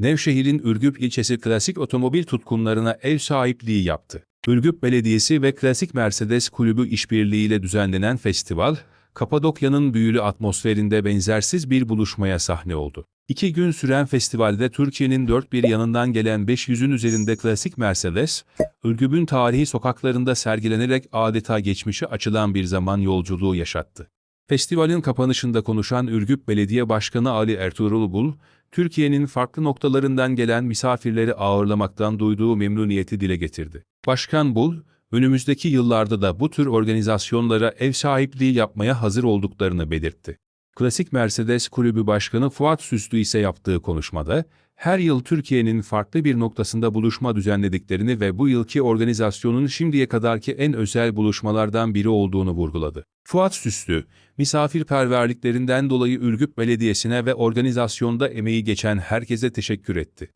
Nevşehir'in Ürgüp ilçesi klasik otomobil tutkunlarına ev sahipliği yaptı. Ürgüp Belediyesi ve Klasik Mercedes Kulübü işbirliğiyle düzenlenen festival, Kapadokya'nın büyülü atmosferinde benzersiz bir buluşmaya sahne oldu. İki gün süren festivalde Türkiye'nin dört bir yanından gelen 500'ün üzerinde klasik Mercedes, Ürgüp'ün tarihi sokaklarında sergilenerek adeta geçmişe açılan bir zaman yolculuğu yaşattı. Festivalin kapanışında konuşan Ürgüp Belediye Başkanı Ali Ertuğrul Bul, Türkiye'nin farklı noktalarından gelen misafirleri ağırlamaktan duyduğu memnuniyeti dile getirdi. Başkan Bul, önümüzdeki yıllarda da bu tür organizasyonlara ev sahipliği yapmaya hazır olduklarını belirtti. Klasik Mercedes Kulübü Başkanı Fuat Süslü ise yaptığı konuşmada, her yıl Türkiye'nin farklı bir noktasında buluşma düzenlediklerini ve bu yılki organizasyonun şimdiye kadarki en özel buluşmalardan biri olduğunu vurguladı. Fuat Süslü, misafirperverliklerinden dolayı Ürgüp Belediyesi'ne ve organizasyonda emeği geçen herkese teşekkür etti.